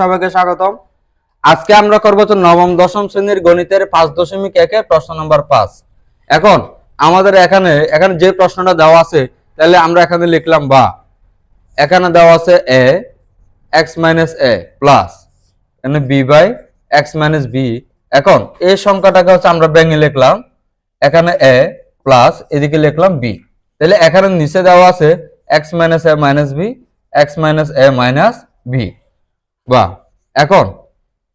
সবাইকে স্বাগতম। আজকে আমরা করব নবম, দশম শ্রেণির গণিতের পাঁচ দশমিক প্রশ্ন নম্বর পাঁচ। এখন আমাদের এখানে এখানে যে প্রশ্নটা দেওয়া আছে, তাহলে আমরা এখানে লিখলাম বা। এখানে দেওয়া আছে এ, এক্স এ প্লাস, এখানে বি বাই এক্স বি। এখন সংখ্যাটাকে হচ্ছে আমরা ভেঙে লিখলাম, এখানে এ প্লাস, এদিকে লিখলাম বি। তাহলে এখানে নিচে দেওয়া আছে X minus A minus B, X minus A minus B. বা এখন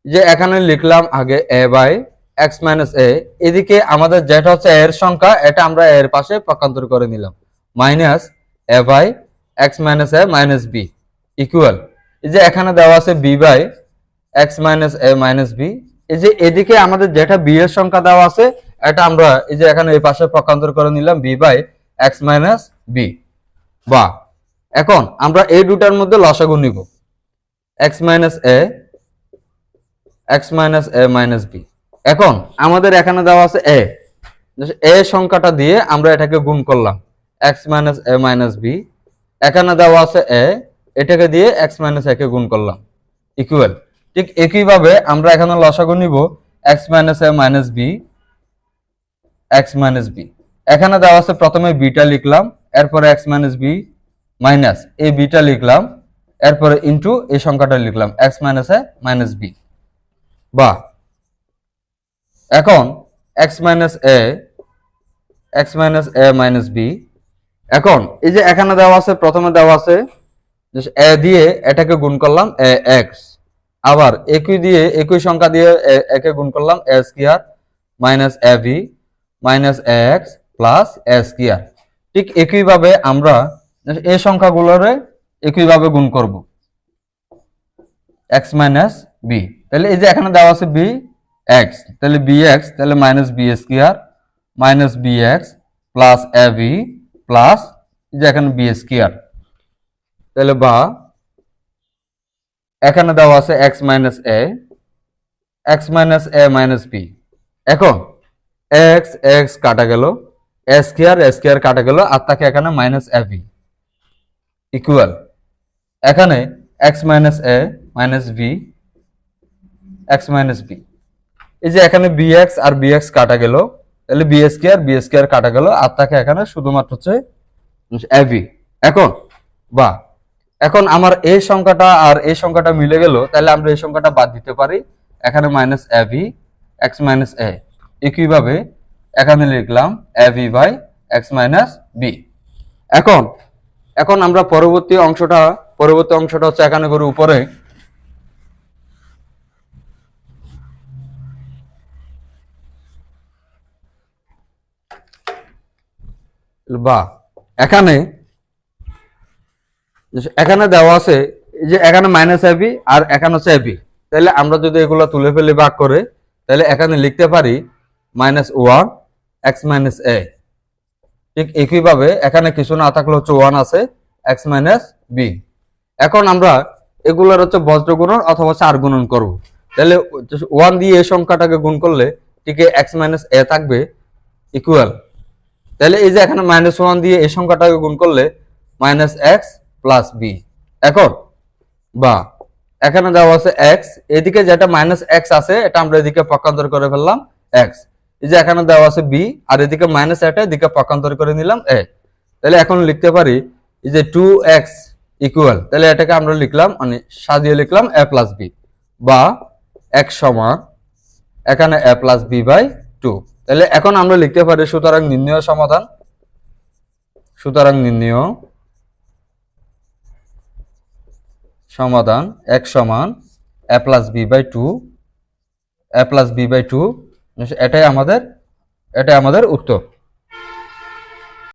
যে এখানে লিখলাম আগে A by X minus A, এদিকে আমাদের যেটা হচ্ছে এর সংখ্যা, এটা আমরা এর পাশে পক্ষান্তর করে নিলাম। Minus A by X minus A minus B equal এই যে এখানে দেওয়া আছে B by X minus A minus B, এই যে এদিকে আমাদের যেটা বি এর সংখ্যা দেওয়া আছে, এটা আমরা এই যে এখানে এই পাশে পক্ষান্তর করে নিলাম B by X minus B. বা এখন আমরা এই দুটার মধ্যে লসাগু নিব। X minus A X minus A minus B এখন আমাদের এখানে দেওয়া আছে এ এ সংখ্যাটা দিয়ে আমরা এটাকে গুণ করলাম। X minus A minus B এখানে দেওয়া আছে এ এটাকে দিয়ে এক্স মাইনাস একে গুণ করলাম। ইকুয়াল ঠিক একইভাবে আমরা এখানে লসাগু নিব। X minus A minus B X minus B এখানে দেওয়া আছে প্রথমে বিটা লিখলাম, এরপরে এক্স মাইনাস বি মাইনাস এই বিটা লিখলাম। এরপরে ইন্টু এই সংখ্যাটা লিখলাম X minus A minus B বা, এখন X minus A X minus A minus B এখন এই যে এখানে দেওয়া আছে, প্রথমে দেওয়া আছে এ দিয়ে এটাকে গুণ করলাম এ এক্স আবার একই দিয়ে একই সংখ্যা দিয়ে একে গুণ করলাম A square minus A V minus X plus A square ঠিক একইভাবে আমরা এই সংখ্যাগুলোরে একইভাবে গুণ করব। এক্স মাইনাস বি তাহলে এই যে এখানে দেওয়া আছে বি এক্স তাহলে বি এক্স তাহলে minus B square minus B X plus A V plus এই যে এখানে বি স্কোয়ার তাহলে বা, এখানে দেওয়া আছে X minus A X minus A minus B এখন এক্স এক্স কাটা গেল এ স্কোয়ার এ স্কোয়ার কাটা গেল, আর তাকে এখানে মাইনাস এ ভি ইকুয়াল এখানে X minus A minus B X minus B এই যে এখানে বি এক্স আর বি এক্স কাটা গেল, তাহলে বি স্কোয়ার বি আর কাটা গেল? আর তাকে এখানে শুধুমাত্র হচ্ছে এবি এখন, বা, এখন আমার এই সংখ্যাটা আর এই সংখ্যাটা মিলে গেল, তাহলে আমরা এই সংখ্যাটা বাদ দিতে পারি। এখানে minus AB X minus A একইভাবে এখানে লিখলাম AB by X minus B এখন এখন আমরা পরবর্তী অংশটা পরবর্তী অংশটা হচ্ছে করে উপরে। বা, এখানে এখানে দেওয়া আছে যে এখানে মাইনাস এবি আর এখানে হচ্ছে এবি তাহলে আমরা যদি এগুলো তুলে ফেলে ভাগ করে, তাহলে এখানে লিখতে পারি minus one X minus A ঠিক একইভাবে এখানে কিছু না থাকলে হচ্ছে ওয়ান আছে এক্স মাইনাস বি এখন আমরা এগুলোর হচ্ছে বজ্র গুণন অথবা চার গুণন করব। তাহলে ওয়ান দিয়ে এই সংখ্যাটাকে গুণ করলে ঠিক এক্স মাইনাস এ থাকবে ইকুয়াল তাহলে এই যে এখানে মাইনাস ওয়ান দিয়ে এই সংখ্যাটাকে গুণ করলে মাইনাস এক্স প্লাস বি এখন বা এখানে দেওয়া আছে এক্স এদিকে যেটা মাইনাস এক্স আছে, এটা আমরা এদিকে পক্ষান্তর করে ফেললাম এক্স এই যে এখানে দেওয়া আছে বি আর এদিকে মাইনাস এটা এদিকে পক্ষান্তর করে নিলাম এ তাহলে এখন লিখতে পারি, এই যে টু এক্স ইকুয়াল তাহলে এটাকে আমরা লিখলাম মানে সাজিয়ে লিখলাম এ প্লাস বি বা এক সমান এখানে A plus B by two তাহলে এখন আমরা লিখতে পারি সুতরাং নির্ণয় সমাধান। সুতরাং নির্ণয় সমাধান এক সমান A plus B by two A plus B by two এটাই আমাদের এটাই আমাদের উত্তর।